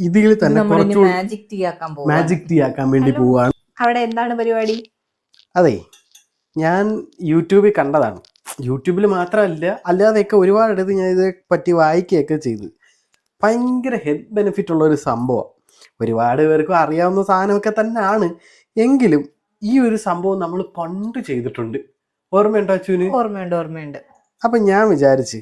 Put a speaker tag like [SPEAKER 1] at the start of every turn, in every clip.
[SPEAKER 1] ഇതിൽ തന്നെ
[SPEAKER 2] magic tea ആക്കാൻ
[SPEAKER 1] മാജിക് ടീ ആക്കാൻ വേണ്ടി പോവാണ്.
[SPEAKER 2] അവിടെ എന്താണ് പരിപാടി?
[SPEAKER 1] അതെ ഞാൻ യൂട്യൂബിൽ കണ്ടതാണ്. യൂട്യൂബിൽ മാത്രമല്ല അല്ലാതെയൊക്കെ എടുത്ത് ഞാൻ ഇതേ പറ്റി വായിക്കുകയൊക്കെ ചെയ്തു. ഭയങ്കര ഹെൽത്ത് ബെനിഫിറ്റ് ഉള്ള ഒരു സംഭവം. ഒരുപാട് പേർക്കും അറിയാവുന്ന സാധനമൊക്കെ തന്നെയാണ്. എങ്കിലും ഈ ഒരു സംഭവം നമ്മൾ പണ്ട് ചെയ്തിട്ടുണ്ട്. ഓർമ്മയുണ്ടോ അച്ഛന്?
[SPEAKER 2] ഓർമ്മയുണ്ട് ഓർമ്മയുണ്ട്.
[SPEAKER 1] അപ്പൊ ഞാൻ വിചാരിച്ച്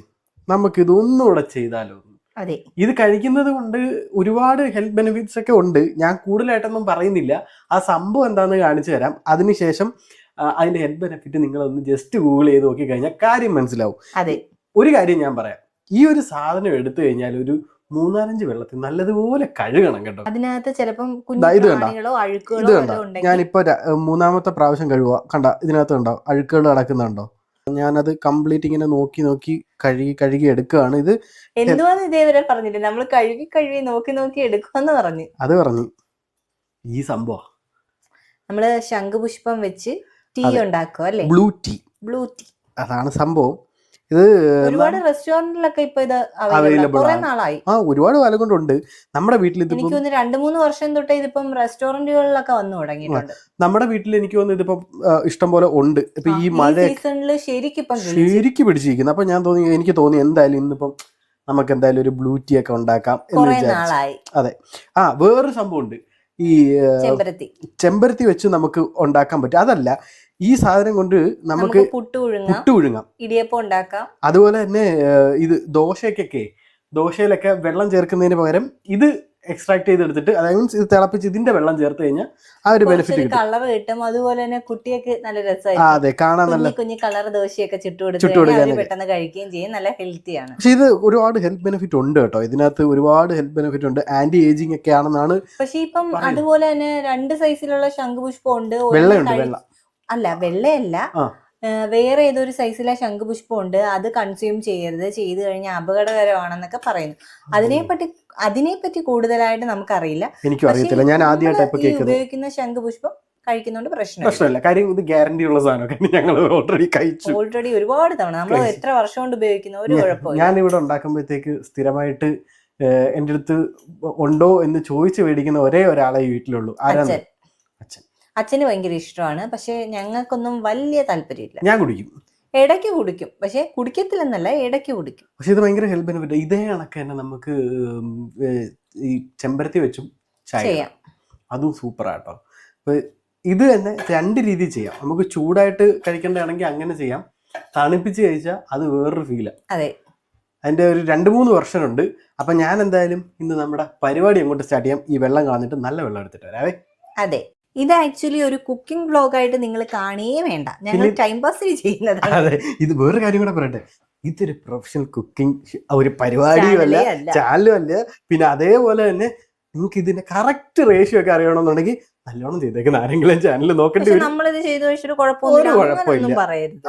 [SPEAKER 1] നമുക്കിതൊന്നുകൂടെ ചെയ്താലോ.
[SPEAKER 2] അതെ.
[SPEAKER 1] ഇത് കഴിക്കുന്നത് കൊണ്ട് ഒരുപാട് ഹെൽത്ത് ബെനിഫിറ്റ്സ് ഒക്കെ ഉണ്ട്. ഞാൻ കൂടുതലായിട്ടൊന്നും പറയുന്നില്ല. ആ സംഭവം എന്താണെന്ന് കാണിച്ചു തരാം. അതിനുശേഷം അതിന്റെ ഹെൽത്ത് ബെനിഫിറ്റ് നിങ്ങളൊന്ന് ജസ്റ്റ് ഗൂഗിൾ ചെയ്ത് നോക്കി കഴിഞ്ഞാൽ കാര്യം മനസ്സിലാവും.
[SPEAKER 2] അതെ.
[SPEAKER 1] ഒരു കാര്യം ഞാൻ പറയാം. ഈ ഒരു സാധനം എടുത്തു കഴിഞ്ഞാൽ ഒരു മൂന്നാലഞ്ച് വെള്ളത്തിൽ നല്ലതുപോലെ കഴുകണം കേട്ടോ.
[SPEAKER 2] അതിനകത്ത് ചിലപ്പം
[SPEAKER 1] ഇത് കണ്ടോ? ഞാനിപ്പോ മൂന്നാമത്തെ പ്രാവശ്യം കഴുകുക കണ്ട ഇതിനകത്ത് കണ്ടോ അഴുക്കുകൾ കിടക്കുന്നുണ്ടോ ഞാനത് കംപ്ലീറ്റ് ഇങ്ങനെ നോക്കി നോക്കി കഴുകി കഴുകി എടുക്കുകയാണ്. ഇത്
[SPEAKER 2] എന്തുവാന്ന് ഇതേവരെ പറഞ്ഞില്ല? നമ്മൾ കഴുകി കഴുകി നോക്കി നോക്കി എടുക്കുമെന്ന് പറഞ്ഞു.
[SPEAKER 1] അത് പറഞ്ഞു. ഈ സംഭവം.
[SPEAKER 2] നമ്മൾ ശംഖുപുഷ്പം വെച്ച് ടീ
[SPEAKER 1] ഉണ്ടാക്കുക
[SPEAKER 2] ഉണ്ടാക്കും അല്ലേ
[SPEAKER 1] ബ്ലൂ ടീ.
[SPEAKER 2] Blue tea.
[SPEAKER 1] അതാണ് സംഭവം. ഇത്
[SPEAKER 2] ഒരുപാട് റെസ്റ്റോറന്റിലൊക്കെ ഇപ്പൊ ഇത് അവൈലബിൾ നാളായി.
[SPEAKER 1] ആ ഒരുപാട് കാലം കൊണ്ടുണ്ട് നമ്മുടെ വീട്ടിൽ
[SPEAKER 2] എനിക്ക് രണ്ടു മൂന്ന് വർഷം തൊട്ടേ ഇതിപ്പം റെസ്റ്റോറന്റുകളിലൊക്കെ വന്നു തുടങ്ങിയിട്ടുണ്ട്.
[SPEAKER 1] നമ്മുടെ വീട്ടിൽ എനിക്ക് തോന്നുന്നു ഇതിപ്പം ഇഷ്ടം പോലെ ഉണ്ട്. ഇപ്പൊ ഈ മഴ
[SPEAKER 2] സീസണിൽ ശരിക്കും
[SPEAKER 1] ശരിക്കും പിടിച്ചിരിക്കുന്നു. അപ്പൊ ഞാൻ തോന്നി എനിക്ക് തോന്നി എന്തായാലും ഇന്നിപ്പം നമുക്ക് എന്തായാലും ഒരു ബ്ലൂ ടീ ഒക്കെ ഉണ്ടാക്കാം എന്ന് വിചാരിച്ചു.
[SPEAKER 2] അതെ.
[SPEAKER 1] ആ വേറൊരു സംഭവം ഉണ്ട് ഈ
[SPEAKER 2] ചെമ്പരത്തി.
[SPEAKER 1] ചെമ്പരത്തി വെച്ച് നമുക്ക് ഉണ്ടാക്കാൻ പറ്റും. അതല്ല ഈ സാധനം കൊണ്ട് നമുക്ക്
[SPEAKER 2] പുട്ട് പുഴുങ്ങാം ഇടിയപ്പം ഉണ്ടാക്കാം.
[SPEAKER 1] അതുപോലെ തന്നെ ഇത് ദോശയ്ക്കൊക്കെ ദോശയിലൊക്കെ വെള്ളം ചേർക്കുന്നതിന് പകരം ഇത് എക്സ്ട്രാക്ട് ചെയ്തെടുത്തിട്ട് അതായത് മീൻസ് ഇത് തിളപ്പിച്ച് ഇതിന്റെ വെള്ളം ചേർത്ത് കഴിഞ്ഞാൽ ആ ഒരു ബെനിഫിറ്റ് കിട്ടും.
[SPEAKER 2] കളർ കിട്ടും. അതുപോലെ തന്നെ കുട്ടിയൊക്കെ നല്ല
[SPEAKER 1] ആ
[SPEAKER 2] രസമായിരിക്കും
[SPEAKER 1] അതെ കാണാൻ നല്ല
[SPEAKER 2] കുഞ്ഞു കളർ ദോശയൊക്കെ ചുട്ടുകൊടുത്ത് പെട്ടെന്ന് കഴിക്കുകയും ചെയ്യും. നല്ല ഹെൽത്തി ആണ്.
[SPEAKER 1] പക്ഷെ ഇത് ഒരുപാട് ഹെൽത്ത് ബെനിഫിറ്റ് ഉണ്ട് കേട്ടോ. ഇതിനകത്ത് ഒരുപാട് ഹെൽത്ത് ബെനിഫിറ്റ് ഉണ്ട്. ആന്റി ഏജിങ് ഒക്കെ ആണെന്നാണ്
[SPEAKER 2] പക്ഷെ ഇപ്പം അതുപോലെ തന്നെ രണ്ട് സൈസിലുള്ള ശംഖുപുഷ്പം ഉണ്ട്. വെള്ളം
[SPEAKER 1] ഉണ്ട്
[SPEAKER 2] കഴി-
[SPEAKER 1] വെള്ള.
[SPEAKER 2] അല്ല വെള്ളയല്ല. വേറെ ഏതൊരു സൈസിലെ ശംഖുപുഷ്പം ഉണ്ട് അത് കൺസ്യൂം ചെയ്യരുത് ചെയ്തു കഴിഞ്ഞാൽ അപകടകരമാണെന്നൊക്കെ പറയുന്നു. അതിനെപ്പറ്റി അതിനെപ്പറ്റി കൂടുതലായിട്ട് നമുക്കറിയില്ല.
[SPEAKER 1] എനിക്കും അറിയത്തില്ല. ഞാൻ ആദ്യമായിട്ട്
[SPEAKER 2] ഉപയോഗിക്കുന്ന ശംഖുപുഷ്പം കഴിക്കുന്നോണ്ട് പ്രശ്നം
[SPEAKER 1] പ്രശ്നമില്ല. കാര്യം ഇത് ഗ്യാരണ്ടി ഉള്ള സാധനമൊക്കെ ഞങ്ങൾ ഓൾറെഡി കഴിച്ചു.
[SPEAKER 2] ഓൾറെഡി ഒരുപാട് തവണ. നമ്മൾ എത്ര വർഷം കൊണ്ട് ഉപയോഗിക്കുന്ന? ഒരു കുഴപ്പമില്ല.
[SPEAKER 1] ഞാൻ ഇവിടെ ഉണ്ടാക്കുമ്പോഴത്തേക്ക് സ്ഥിരമായിട്ട് എന്റെ അടുത്ത് ഉണ്ടോ എന്ന് ചോദിച്ചു മേടിക്കുന്ന ഒരേ ഒരാളെ വീട്ടിലുള്ളൂ. ആരാണ്
[SPEAKER 2] അച്ഛൻ. അച്ഛന് ഭയങ്കര ഇഷ്ടമാണ്. പക്ഷെ ഞങ്ങൾക്കൊന്നും വലിയ താല്പര്യമില്ല.
[SPEAKER 1] ഞാൻ കുടിക്കും.
[SPEAKER 2] ഇടയ്ക്ക് കുടിക്കും. പക്ഷെ കുടിക്കത്തില്ലെന്നല്ല ഇടയ്ക്ക് കുടിക്കും.
[SPEAKER 1] പക്ഷെ ഇത് ഭയങ്കര ഹെൽത്ത് ബെനിഫിറ്റ് ഇതേ കണക്ക് തന്നെ നമുക്ക് ഈ ചെമ്പരത്തി വെച്ചും ചായ
[SPEAKER 2] ചെയ്യാം.
[SPEAKER 1] അതും സൂപ്പറാട്ടോ ആട്ടോ. ഇത് തന്നെ രണ്ട് രീതി ചെയ്യാം. നമുക്ക് ചൂടായിട്ട് കഴിക്കേണ്ടതാണെങ്കിൽ അങ്ങനെ ചെയ്യാം. തണുപ്പിച്ച് കഴിച്ചാൽ അത് വേറൊരു ഫീലാണ്
[SPEAKER 2] അതെ.
[SPEAKER 1] അതിന്റെ ഒരു രണ്ട് മൂന്ന് വർഷമുണ്ട് ഉണ്ട്. അപ്പൊ ഞാൻ എന്തായാലും ഇന്ന് നമ്മുടെ പരിപാടി അങ്ങോട്ട് സ്റ്റാർട്ട് ചെയ്യാം. ഈ വെള്ളം കളഞ്ഞിട്ട് നല്ല വെള്ളം എടുത്തിട്ട് വരാവേ.
[SPEAKER 2] അതെ. ഇത് ആക്ച്വലി ഒരു കുക്കിംഗ് വ്ലോഗ് ആയിട്ട് നിങ്ങൾ കാണേ വേണ്ട. ഞങ്ങൾ ടൈം പാസിന് ചെയ്യുന്നത്
[SPEAKER 1] അതെ ഇത് വേറൊരു കാര്യം കൂടെ പറയട്ടെ. ഇതൊരു പ്രൊഫഷണൽ കുക്കിംഗ് ഒരു പരിപാടിയും അല്ല
[SPEAKER 2] ചാനലും അല്ല.
[SPEAKER 1] പിന്നെ അതേപോലെ തന്നെ നിങ്ങൾക്ക് ഇതിന്റെ കറക്റ്റ് റേഷ്യോ ഒക്കെ അറിയണമെന്നുണ്ടെങ്കിൽ നല്ലോണം ചെയ്തേക്കുന്ന ആരെങ്കിലും ചാനൽ നോക്കേണ്ടി വരും.
[SPEAKER 2] നമ്മളിത് ചെയ്തു വെച്ചിട്ട്
[SPEAKER 1] കുഴപ്പമില്ല.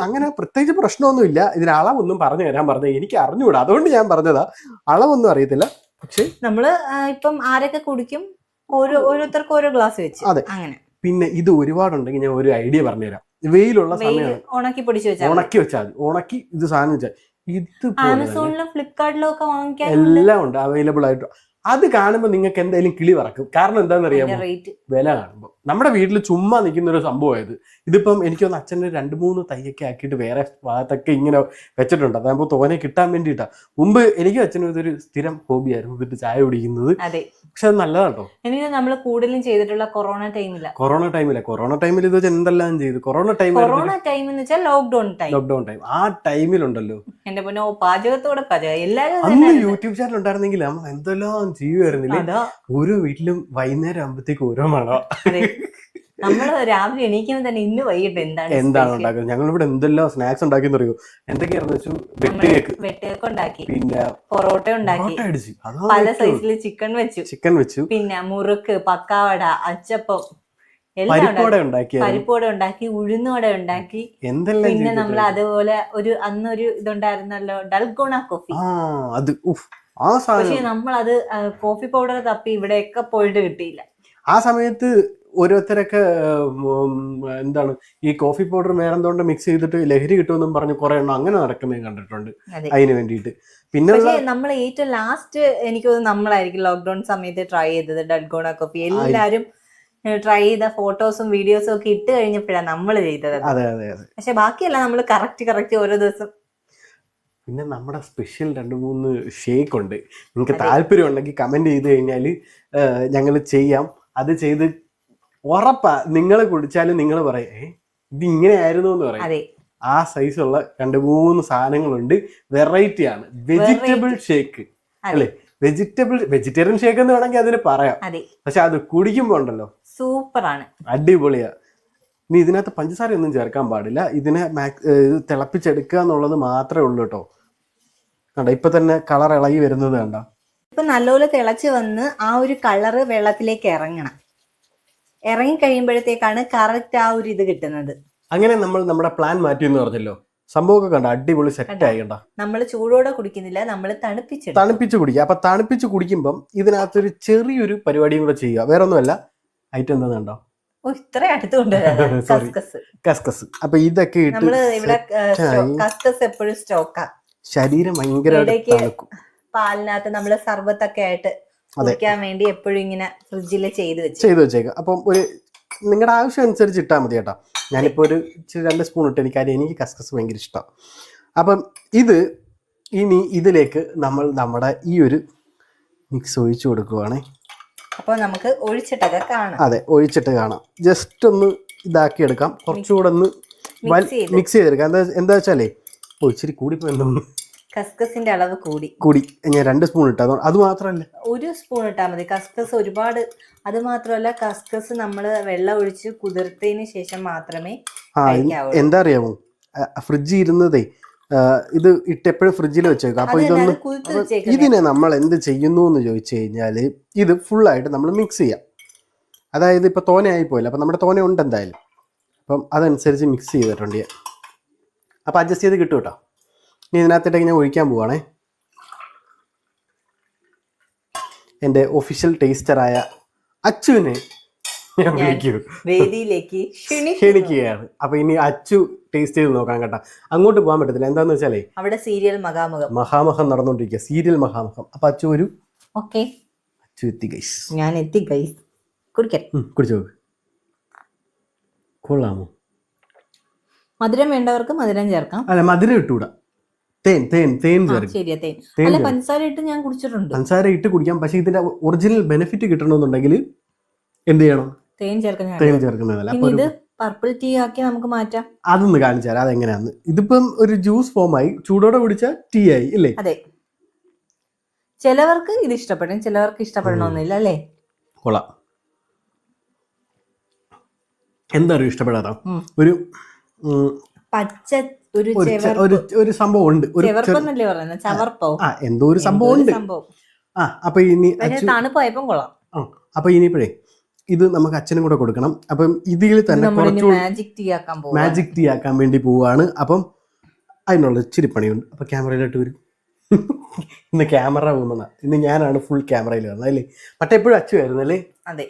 [SPEAKER 1] അങ്ങനെ പ്രത്യേകിച്ച് പ്രശ്നമൊന്നുമില്ല. ഇതിന് അളവൊന്നും പറഞ്ഞു തരാൻ പറഞ്ഞത് എനിക്ക് അറിഞ്ഞുകൂടാ. അതുകൊണ്ട് ഞാൻ പറഞ്ഞതാ. അളവൊന്നും അറിയത്തില്ല. പക്ഷെ
[SPEAKER 2] നമ്മൾ ഇപ്പം ആരൊക്കെ കുടിക്കും? ഓരോ ഓരോരുത്തർക്കും ഓരോ ഗ്ലാസ് വെച്ച്.
[SPEAKER 1] അതെ.
[SPEAKER 2] അങ്ങനെ.
[SPEAKER 1] പിന്നെ ഇത് ഒരുപാടുണ്ടെങ്കിൽ ഞാൻ ഒരു ഐഡിയ പറഞ്ഞുതരാം. വെയിലുള്ള സമയമാണ്.
[SPEAKER 2] ഉണക്കി പൊടിച്ചു വെച്ചാൽ
[SPEAKER 1] ഉണക്കി വെച്ചാൽ മതി. ഉണക്കി ഇത് സാധനം വെച്ചാൽ ഇത്
[SPEAKER 2] ആമസോണിലും ഫ്ലിപ്കാർട്ടിലും ഒക്കെ വാങ്ങിക്കാൻ
[SPEAKER 1] എല്ലാം ഉണ്ട്. അവൈലബിൾ ആയിട്ട്. അത് കാണുമ്പോൾ നിങ്ങൾക്ക് എന്തായാലും കിളി പറക്കും കാരണം എന്താണെന്ന് അറിയാമോ വില കാണുമ്പോൾ നമ്മുടെ വീട്ടിൽ ചുമ്മാ നിൽക്കുന്ന ഒരു സംഭവമായത് ഇതിപ്പം എനിക്ക് തോന്നുന്നു അച്ഛന്റെ രണ്ട് മൂന്ന് തയ്യൊക്കെ ആക്കിയിട്ട് വേറെ ഭാഗത്തൊക്കെ ഇങ്ങനെ വെച്ചിട്ടുണ്ട്. അതാകുമ്പോൾ തോനെ കിട്ടാൻ വേണ്ടിയിട്ടാ. മുമ്പ് എനിക്കും അച്ഛനും ഇതൊരു സ്ഥിരം ഹോബിയായിരുന്നു ഇതിട്ട് ചായ കുടിക്കുന്നത്. പക്ഷെ അത് നല്ലതാട്ടോ.
[SPEAKER 2] എനിക്ക് നമ്മൾ കൂടുതലും ചെയ്തിട്ടുള്ള കൊറോണ ടൈമില്ല
[SPEAKER 1] കൊറോണ ടൈമില്ല കൊറോണ ടൈമിൽ ഇത് വെച്ചാൽ എന്തെല്ലാം ചെയ്തു? കൊറോണ ടൈം
[SPEAKER 2] കൊറോണ ടൈം എന്ന് വെച്ചാൽ ലോക്ക്ഡൌൺ ടൈം
[SPEAKER 1] ലോക്ക്ഡൌൺ ടൈം ആ ടൈമിലുണ്ടല്ലോ
[SPEAKER 2] എന്റെ പൊന്നോ പാചകത്തോടെ പാചകം. എല്ലാരും അത്
[SPEAKER 1] അന്ന് യൂട്യൂബ് ചാനൽ ഉണ്ടായിരുന്നെങ്കിൽ നമ്മൾ എന്തെല്ലാം ചെയ്യുമായിരുന്നില്ലേ ഓരോ വീട്ടിലും വൈകുന്നേരം ആകുമ്പോഴത്തേക്ക് ഓരോ മണം
[SPEAKER 2] നമ്മൾ രാവിലെ എണീക്കുമ്പോൾ തന്നെ ഇന്ന് വൈകിട്ട് എന്താണ്
[SPEAKER 1] എന്താണ്? ഉണ്ടാക്കുന്നത്? ഞങ്ങൾ ഇവിടെ എന്തെല്ലാം സ്നാക്സ് ഉണ്ടാക്കി അറിയോ? എന്തൊക്കെയാണെന്ന് വെച്ചു? വെട്ട് നമ്മൾ
[SPEAKER 2] വെട്ടേക്ക് ഉണ്ടാക്കി.
[SPEAKER 1] പിന്നെ
[SPEAKER 2] പൊറോട്ട ഉണ്ടാക്കി. പല സൈസിൽ ചിക്കൻ വെച്ചു.
[SPEAKER 1] ചിക്കൻ വെച്ചു.
[SPEAKER 2] പിന്നെ മുറുക്ക് പക്കാവട അച്ചപ്പം
[SPEAKER 1] പരിപ്പോടെ
[SPEAKER 2] ഉണ്ടാക്കി പരിപ്പോടെ ഉണ്ടാക്കി ഉഴുന്നോടെ ഉണ്ടാക്കി.
[SPEAKER 1] എന്തെല്ലാം
[SPEAKER 2] പിന്നെ നമ്മൾ അതുപോലെ ഒരു അന്നൊരു ഇതുണ്ടായിരുന്നല്ലോ ഡൽഗോണ കോഫി.
[SPEAKER 1] അത് ആ
[SPEAKER 2] പക്ഷെ നമ്മൾ അത് കോഫി പൗഡർ തപ്പി ഇവിടെയൊക്കെ പോയിട്ട് കിട്ടിയില്ല.
[SPEAKER 1] ആ സമയത്ത് ഓരോരുത്തരൊക്കെ എന്താണ് ഈ കോഫി പൗഡർ വേറെന്തോണ്ട് മിക്സ് ചെയ്തിട്ട് ലഹരി കിട്ടുമെന്നും പറഞ്ഞ് കുറെ എണ്ണം അങ്ങനെ നടക്കുന്നത് കണ്ടിട്ടുണ്ട്
[SPEAKER 2] അതെ.
[SPEAKER 1] അതിന് വേണ്ടിയിട്ട്. പിന്നെ
[SPEAKER 2] നമ്മൾ ഏറ്റവും ലാസ്റ്റ് എനിക്ക് തോന്നുന്നു നമ്മളായിരിക്കും ലോക്ക്ഡൌൺ സമയത്ത് ട്രൈ ചെയ്തത് ഡൽഗോണ കോഫി. എല്ലാരും ട്രൈ ചെയ്ത ഫോട്ടോസും വീഡിയോസും ഒക്കെ ഇട്ട് കഴിഞ്ഞപ്പോഴാണ് നമ്മൾ ചെയ്തത് അതെ.
[SPEAKER 1] അതെ അതെ
[SPEAKER 2] പക്ഷെ ബാക്കിയെല്ലാം നമ്മൾ കറക്റ്റ് കറക്റ്റ് ഓരോ ദിവസം.
[SPEAKER 1] പിന്നെ നമ്മുടെ സ്പെഷ്യൽ രണ്ട് മൂന്ന് ഷേക്ക് ഉണ്ട്. നിങ്ങൾക്ക്. താല്പര്യം ഉണ്ടെങ്കിൽ കമന്റ് ചെയ്ത് കഴിഞ്ഞാൽ ഞങ്ങൾ ചെയ്യാം. അത് ചെയ്ത് ഉറപ്പാ നിങ്ങൾ കുടിച്ചാലും നിങ്ങൾ പറയും ഏ ഇത് ഇങ്ങനെ ആയിരുന്നു എന്ന് പറയും. ആ സൈസുള്ള രണ്ട് മൂന്ന് സാധനങ്ങളുണ്ട്. വെറൈറ്റി ആണ്. വെജിറ്റബിൾ ഷേക്ക് അല്ലെ? വെജിറ്റബിൾ വെജിറ്റേറിയൻ ഷേക്ക് എന്ന് വേണമെങ്കിൽ അതിന് പറയാം. പക്ഷെ അത് കുടിക്കുമ്പോ ഉണ്ടല്ലോ.
[SPEAKER 2] സൂപ്പറാണ്.
[SPEAKER 1] അടിപൊളിയാ. നീ ഇതിനകത്ത് പഞ്ചസാര ഒന്നും ചേർക്കാൻ പാടില്ല. ഇതിനെ ഇത് തിളപ്പിച്ചെടുക്കുക എന്നുള്ളത് മാത്രമേ ഉള്ളൂ കേട്ടോ. കണ്ടോ ഇപ്പൊ തന്നെ കളർ ഇളകി വരുന്നത് കണ്ട?
[SPEAKER 2] ഇപ്പൊ നല്ലപോലെ തിളച്ച് വന്ന് ആ ഒരു കളറ് വെള്ളത്തിലേക്ക് ഇറങ്ങണം. ഇറങ്ങി കഴിയുമ്പോഴത്തേക്കാണ് കറക്റ്റ് ആ ഒരു ഇത് കിട്ടുന്നത്.
[SPEAKER 1] അങ്ങനെ നമ്മൾ നമ്മുടെ പ്ലാൻ മാറ്റി എന്ന് പറഞ്ഞല്ലോ. സംഭവമൊക്കെ കണ്ട? അടിപൊളി സെറ്റ് ആയി കണ്ട?
[SPEAKER 2] നമ്മൾ ചൂടോടെ കുടിക്കുന്നില്ല നമ്മൾ തണുപ്പിച്ച്
[SPEAKER 1] തണുപ്പിച്ച് കുടിക്കുക. അപ്പൊ തണുപ്പിച്ച് കുടിക്കുമ്പം ഇതിനകത്തൊരു ചെറിയൊരു പരിപാടിയും കൂടെ ചെയ്യുക. വേറെ ഒന്നുമല്ല ഐറ്റം എന്താ കണ്ടോ
[SPEAKER 2] ഓ ഇത്ര അടുത്ത് കൊണ്ടുവരാം.
[SPEAKER 1] Sorry.
[SPEAKER 2] കസ്കസ്.
[SPEAKER 1] കസ്കസ്. അപ്പൊ ഇതൊക്കെ ഇട്ട്
[SPEAKER 2] എപ്പോഴും സ്റ്റോക്കാ.
[SPEAKER 1] ശരീരം ഭയങ്കര
[SPEAKER 2] പാലിനകത്ത് നമ്മൾ സർബത്തൊക്കെ ആയിട്ട് കുടിക്കാൻ വേണ്ടി എപ്പോഴും ഇങ്ങനെ ഫ്രിഡ്ജിൽ ചെയ്ത് വെച്ചു.
[SPEAKER 1] ചെയ്തു വെച്ചേക്കാം. അപ്പം ഒരു നിങ്ങളുടെ ആവശ്യം അനുസരിച്ച് ഇട്ടാ മതി കേട്ടോ. ഞാനിപ്പോൾ ഒരു രണ്ട് സ്പൂൺ ഇട്ട് എനിക്ക് കാര്യം എനിക്ക് കസ്കസ് ഭയങ്കര ഇഷ്ടം. അപ്പം ഇത് ഇനി ഇതിലേക്ക് നമ്മൾ നമ്മുടെ ഈ ഒരു മിക്സ് ഒഴിച്ചു കൊടുക്കുവാണേ.
[SPEAKER 2] അപ്പൊ നമുക്ക് ഒഴിച്ചിട്ടൊക്കെ കാണാം.
[SPEAKER 1] അതെ ഒഴിച്ചിട്ട് കാണാം. ജസ്റ്റ് ഒന്ന് ഇതാക്കി എടുക്കാം കുറച്ചുകൂടെ ഒന്ന്
[SPEAKER 2] മിക്സ്
[SPEAKER 1] ചെയ്തെടുക്കാം. എന്താ എന്താ വെച്ചാലേ ഓ ഇച്ചിരി എന്തോന്ന്
[SPEAKER 2] കസ്കസിന്റെ അളവ് കൂടി.
[SPEAKER 1] കൂടി. ഞാൻ രണ്ട് സ്പൂൺ ഇട്ടാ അത് മാത്രമല്ല.
[SPEAKER 2] ഒരു സ്പൂൺ ഇട്ടാൽ മതി. കസ്കസ് ഒരുപാട് അത് മാത്രമല്ല കസ്കസ് നമ്മൾ വെള്ളം ഒഴിച്ച് കുതിർത്തതിന് ശേഷം മാത്രമേ
[SPEAKER 1] എന്താ അറിയാമോ ഫ്രിഡ്ജിൽ ഇരുന്നതേ ഇത് ഇട്ടെപ്പോഴും ഫ്രിഡ്ജിൽ വെച്ചേക്കാം. അപ്പൊ ഇതൊന്ന് ഇതിനെ നമ്മൾ എന്ത് ചെയ്യുന്നു എന്ന് ചോദിച്ചു കഴിഞ്ഞാൽ ഇത് ഫുള്ളായിട്ട് നമ്മൾ മിക്സ് ചെയ്യാം. അതായത് ഇപ്പൊ തോനയായി പോയില്ല. അപ്പൊ നമ്മുടെ തോന ഉണ്ട് എന്തായാലും. അപ്പം അതനുസരിച്ച് മിക്സ് ചെയ്തിട്ടുണ്ട് ഞാൻ. അപ്പൊ അഡ്ജസ്റ്റ് ചെയ്ത് കിട്ടും കേട്ടോ ഇനി ഇതിനകത്തിട്ടേക്ക് ഞാൻ ഒഴിക്കാൻ പോവാണേ. എന്റെ ഒഫീഷ്യൽ ടേസ്റ്ററായ അച്ചുവിനെ ഞാൻ വിളിക്കൂ.
[SPEAKER 2] വേദിയിലേക്ക്.
[SPEAKER 1] ക്ഷണിക്കുകയാണ്. അപ്പൊ ഇനി അച്ചു ടേസ്റ്റ് ചെയ്ത് നോക്കാൻ കേട്ടോ. അങ്ങോട്ട് പോകാൻ പറ്റത്തില്ല. എന്താന്ന് വെച്ചാലേ
[SPEAKER 2] അവിടെ സീരിയൽ മഹാമുഖം.
[SPEAKER 1] മഹാമുഖം നടന്നുകൊണ്ടിരിക്കുക സീരിയൽ മഹാമുഖം. അപ്പൊ അച്ചു ഒരു
[SPEAKER 2] ഓക്കെ
[SPEAKER 1] അച്ചു എത്തി ഗൈസ്
[SPEAKER 2] ഞാൻ എത്തി ഗൈസ് കുടിക്കട്ടെ
[SPEAKER 1] കുടിച്ചോ? കൊള്ളാമോ?
[SPEAKER 2] മധുരം വേണ്ടവർക്ക് മധുരം ചേർക്കാം.
[SPEAKER 1] അല്ല മധുരം ഇട്ടുകൂടാ. തേൻ തേൻ തേൻ ചേർക്കും.
[SPEAKER 2] പഞ്ചസാര ഇട്ട് ഞാൻ കുടിച്ചിട്ടുണ്ട്.
[SPEAKER 1] പഞ്ചസാര ഇട്ട് കുടിക്കാം. പക്ഷെ ഇതിന്റെ ഒറിജിനൽ ബെനിഫിറ്റ് കിട്ടണമെന്നുണ്ടെങ്കിൽ എന്ത് ചെയ്യണം?
[SPEAKER 2] തേൻ ചേർക്കുന്ന
[SPEAKER 1] തേൻ ചേർക്കുന്നതല്ല അപ്പൊ
[SPEAKER 2] ഇത് പർപ്പിൾ ടീ ആക്കി നമുക്ക് മാറ്റാം.
[SPEAKER 1] അതൊന്ന് കാണിച്ചു തരാം. അതെങ്ങനെയാന്ന്. ഇതിപ്പം ഒരു ജ്യൂസ് ഫോം ആയി. ചൂടോടെ കുടിച്ച ടീ ആയി അല്ലേ
[SPEAKER 2] അതെ. ചിലവർക്ക് ഇത് ഇഷ്ടപ്പെടും. ചിലവർക്ക് ഇഷ്ടപ്പെടണമെന്നില്ല അല്ലേ?
[SPEAKER 1] കൊള്ളാം. എന്താ അറിയോ ഇഷ്ടപ്പെടാത്ത ഒരു
[SPEAKER 2] പച്ച ഒരു
[SPEAKER 1] ഒരു ഒരു ഒരു സംഭവം ഉണ്ട്. ഒരു ആ എന്തോ ഒരു സംഭവം ഉണ്ട്. ആ അപ്പൊ ഇനി
[SPEAKER 2] തണുപ്പായപ്പം കൊള്ളാം.
[SPEAKER 1] അപ്പൊ ഇനിയിപ്പോഴേ ഇത് നമുക്ക് അച്ഛനും കൂടെ കൊടുക്കണം. അപ്പം ഇതിൽ തന്നെ
[SPEAKER 2] മാജിക് ടീ ആക്കാൻ
[SPEAKER 1] വേണ്ടി പോവാണ്. അപ്പം അതിനുള്ള ഇച്ചിരി പണിയുണ്ട്. അപ്പൊ ക്യാമറയിലോട്ട് വരും. ഇന്ന് ക്യാമറ പോകുന്ന ഇന്ന് ഞാനാണ് ഫുൾ ക്യാമറയിൽ വന്നത് അല്ലേ? മറ്റേ എപ്പോഴും അച്ചു ആയിരുന്നു അല്ലേ?
[SPEAKER 2] അതെ.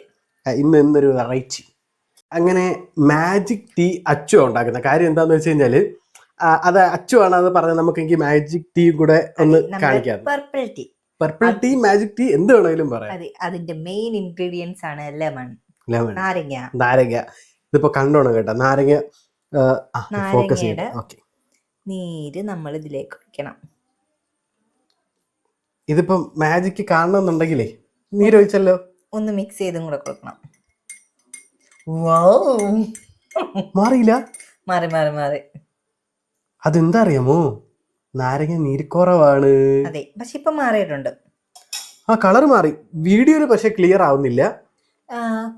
[SPEAKER 1] ഇന്ന് ഇന്നൊരു വെറൈറ്റി അങ്ങനെ മാജിക് ടീ അച്ചു ഉണ്ടാക്കുന്ന. കാര്യം എന്താന്ന് വെച്ച് കഴിഞ്ഞാൽ അത് അച്ചു ആണ് അത് പറഞ്ഞത് നമുക്ക് എനിക്ക് മാജിക് ടീ കൂടെ ഒന്ന് കാണിക്കാം
[SPEAKER 2] purple tea
[SPEAKER 1] purple tea magic tea എന്ത് വേണമെങ്കിലും പറയാം.
[SPEAKER 2] അതെ അതിന്റെ മെയിൻ ഇൻഗ്രീഡിയൻസ് ആണ് ലെമൺ
[SPEAKER 1] ലെമൺ
[SPEAKER 2] നാരങ്ങ.
[SPEAKER 1] നാരങ്ങ. ഇതിപ്പോ കണ്ടോണം കേട്ടോ. നാരങ്ങ ഫോക്കസ് ഓക്കെ.
[SPEAKER 2] നീര് നമ്മൾ ഇതിലേക്ക് ഒഴിക്കണം.
[SPEAKER 1] ഇതിപ്പോ മാജിക് കാണണമെന്നുണ്ടെങ്കിലേ നീരൊഴിച്ചല്ലോ
[SPEAKER 2] ഒന്ന് മിക്സ് ചെയ്തും കൂടെ കൊടുക്കണം.
[SPEAKER 1] മാറിയില്ല?
[SPEAKER 2] മാറി മാറി മാറി.
[SPEAKER 1] അതെന്താ അറിയാമോ? നാരങ്ങ നീരിക്കുറവാണ്
[SPEAKER 2] അതെ പക്ഷെ ഇപ്പൊ മാറിയിട്ടുണ്ട്.
[SPEAKER 1] ആ കളർ മാറി. വീഡിയോയിൽ പക്ഷെ ക്ലിയർ ആവുന്നില്ല.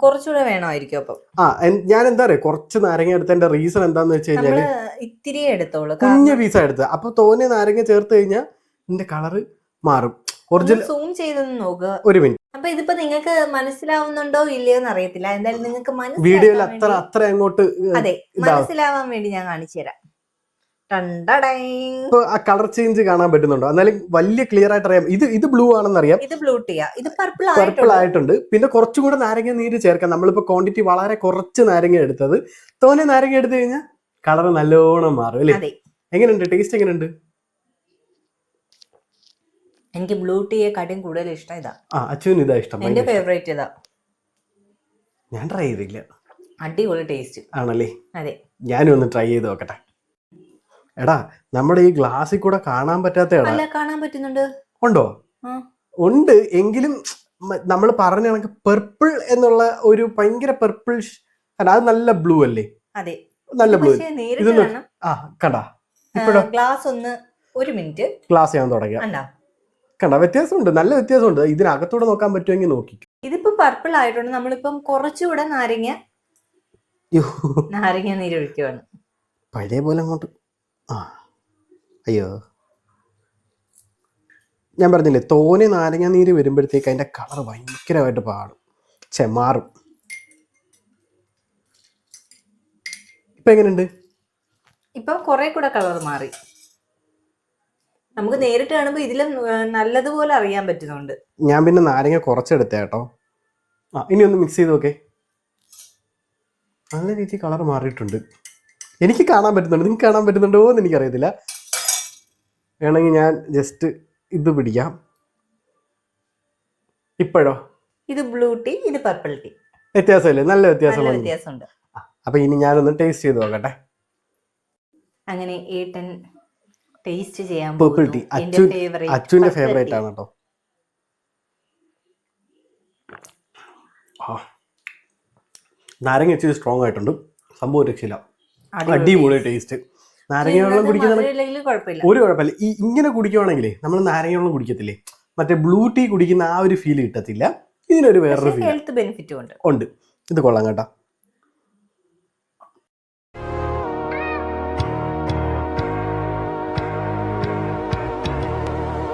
[SPEAKER 2] കുറച്ചുകൂടെ വേണമായിരിക്കും അപ്പം.
[SPEAKER 1] ആ എൻ- ഞാൻ എന്താ പറയാ കുറച്ച് നാരങ്ങ എടുത്തതിന്റെ റീസൺ എന്താന്ന് വെച്ച് കഴിഞ്ഞാൽ
[SPEAKER 2] നമ്മൾ ഇത്തിരിയേ എടുത്തോളൂ.
[SPEAKER 1] കുഞ്ഞ പീസ എടുത്തത്. അപ്പൊ തോനെ നാരങ്ങ ചേർത്ത് കഴിഞ്ഞാൽ ഇതിന്റെ കളറ് മാറും. ഒറിജിനൽ
[SPEAKER 2] സൂം ചെയ്തൊന്ന് നോക്കുക
[SPEAKER 1] ഒരു മിനിറ്റ്
[SPEAKER 2] അപ്പൊ ഇതിപ്പോ നിങ്ങൾക്ക് മനസ്സിലാവുന്നുണ്ടോ ഇല്ലയോ എന്ന് അറിയത്തില്ല. എന്തായാലും നിങ്ങൾക്ക്
[SPEAKER 1] വീഡിയോയിൽ അത്ര
[SPEAKER 2] വേണ്ടി-
[SPEAKER 1] അത്ര അങ്ങോട്ട്
[SPEAKER 2] അതെ
[SPEAKER 1] ഇതാവും.
[SPEAKER 2] മനസ്സിലാവാൻ വേണ്ടി ഞാൻ കാണിച്ചു തരാം.
[SPEAKER 1] ആ കളർ ചേഞ്ച് കാണാൻ പറ്റുന്നുണ്ടോ? എന്നാലും വലിയ ക്ലിയർ ആയിട്ട് അറിയാം ഇത് ഇത് ബ്ലൂ ആണെന്ന് അറിയാം.
[SPEAKER 2] ഇത് ബ്ലൂ ടിയാ ഇത് പർപ്പിൾ
[SPEAKER 1] പർപ്പിൾ
[SPEAKER 2] ആയിട്ടുണ്ട്.
[SPEAKER 1] പിന്നെ കുറച്ചുകൂടെ നാരങ്ങ നീര് ചേർക്കാം. നമ്മളിപ്പോ ക്വാണ്ടിറ്റി വളരെ കുറച്ച് നാരങ്ങ എടുത്തത്. തോനെ നാരങ്ങ എടുത്തു കഴിഞ്ഞാൽ കളർ നല്ലോണം മാറും അല്ലേ? എങ്ങനെയുണ്ട് ടേസ്റ്റ് എങ്ങനെയുണ്ട്
[SPEAKER 2] എനിക്ക് ബ്ലൂ ടീയെ കാട്ടിയും കൂടുതൽ ഇഷ്ടം ഇതാ.
[SPEAKER 1] ആ അച്ഛന് ഇതാ ഇഷ്ടം.
[SPEAKER 2] എന്റെ. ഫേവറേറ്റ് ഇതാ.
[SPEAKER 1] ഞാൻ ട്രൈ ചെയ്തില്ല.
[SPEAKER 2] അടിപൊളി ടേസ്റ്റ്
[SPEAKER 1] ആണല്ലേ?
[SPEAKER 2] അതെ.
[SPEAKER 1] ഞാനും ഒന്ന് ട്രൈ ചെയ്ത് നോക്കട്ടെ. എടാ നമ്മുടെ ഈ ഗ്ലാസ്സിൽ കൂടെ കാണാൻ പറ്റാത്ത എടാ
[SPEAKER 2] അല്ല കാണാൻ പറ്റുന്നുണ്ട്.
[SPEAKER 1] ഉണ്ടോ? ഉണ്ട്. എങ്കിലും നമ്മൾ പറഞ്ഞ കണക്ക് പെർപ്പിൾ എന്നുള്ള ഒരു ഭയങ്കര പെർപ്പിൾ അല്ല അത് നല്ല ബ്ലൂ അല്ലേ?
[SPEAKER 2] അതെ.
[SPEAKER 1] നല്ല ബ്ലൂ ഇതൊന്ന് ആ കണ്ടാ. ഇപ്പോഴോ?
[SPEAKER 2] ഗ്ലാസ് ഒന്ന് ഒരു മിനിറ്റ്
[SPEAKER 1] ഗ്ലാസ് ചെയ്യാൻ തുടങ്ങിയ
[SPEAKER 2] കണ്ടാ.
[SPEAKER 1] വ്യത്യാസമുണ്ട്. നല്ല വ്യത്യാസമുണ്ട്. ഇതിനകത്തൂടെ നോക്കാൻ പറ്റുമെങ്കിൽ നോക്കി.
[SPEAKER 2] ഇതിപ്പോ പർപ്പിൾ ആയിട്ടുണ്ട്. നമ്മളിപ്പം കുറച്ചുകൂടെ നാരങ്ങ നാരങ്ങ നീരൊഴിക്കുവാണ്
[SPEAKER 1] പഴയ പോലെ അങ്ങോട്ട് ആ അയ്യോ. ഞാൻ പറഞ്ഞില്ലേ തോനെ നാരങ്ങ നീര് വരുമ്പോഴത്തേക്ക് അതിന്റെ കളർ ഭയങ്കരമായിട്ട് പാടും. ചെമാറും ഇപ്പൊ എങ്ങനെയുണ്ട്
[SPEAKER 2] ഇപ്പം കുറെ കൂടെ കളർ മാറി. നമുക്ക് നേരിട്ട് കാണുമ്പോൾ ഇതിലും നല്ലതുപോലെ അറിയാൻ പറ്റുന്നുണ്ട്.
[SPEAKER 1] ഞാൻ പിന്നെ നാരങ്ങ കുറച്ചെടുത്തേ കേട്ടോ. ആ ഇനി ഒന്ന് മിക്സ് ചെയ്ത് നോക്കേ. നല്ല രീതിയിൽ കളർ മാറിയിട്ടുണ്ട്. എനിക്ക് കാണാൻ പറ്റുന്നുണ്ട്. നിങ്ങൾക്ക് കാണാൻ പറ്റുന്നുണ്ടോ എന്ന് എനിക്കറിയത്തില്ല. വേണമെങ്കിൽ ഞാൻ ജസ്റ്റ് ഇത് പിടിക്കാം. ഇപ്പോഴോ?
[SPEAKER 2] ഇത് ബ്ലൂ ടീ ഇത് പർപ്പിൾ ടീ
[SPEAKER 1] വ്യത്യാസമില്ലേ? നല്ല വ്യത്യാസം.
[SPEAKER 2] വ്യത്യാസമുണ്ട്.
[SPEAKER 1] അപ്പൊ ഇനി ഞാനൊന്ന് ടേസ്റ്റ് ചെയ്ത് നോക്കട്ടെ.
[SPEAKER 2] അങ്ങനെ ഏട്ടൻ ടേസ്റ്റ് ചെയ്യാൻ
[SPEAKER 1] പർപ്പിൾ
[SPEAKER 2] ടീ
[SPEAKER 1] അച്ചുവിന്റെ ഫേവറേറ്റ് ആണ് കേട്ടോ. നാരങ്ങ ഇച്ചിരി സ്ട്രോങ് ആയിട്ടുണ്ട്. സംഭവം രക്ഷയില്ല.
[SPEAKER 2] അടിപൊളി
[SPEAKER 1] ടേസ്റ്റ് നാരങ്ങ വെള്ളം കുടിക്കുന്ന ഒരു കുഴപ്പമില്ല. ഈ ഇങ്ങനെ കുടിക്കുവാണെങ്കിലേ നമ്മൾ നാരങ്ങ വെള്ളം കുടിക്കത്തില്ലേ? മറ്റേ ബ്ലൂ ടീ കുടിക്കുന്ന ആ ഒരു ഫീൽ കിട്ടത്തില്ല. ഇതിനൊരു വേറൊരു ഫീൽ
[SPEAKER 2] ഹെൽത്ത് ബെനിഫിറ്റും ഉണ്ട്.
[SPEAKER 1] ഉണ്ട്. ഇത് കൊള്ളാം കേട്ടോ.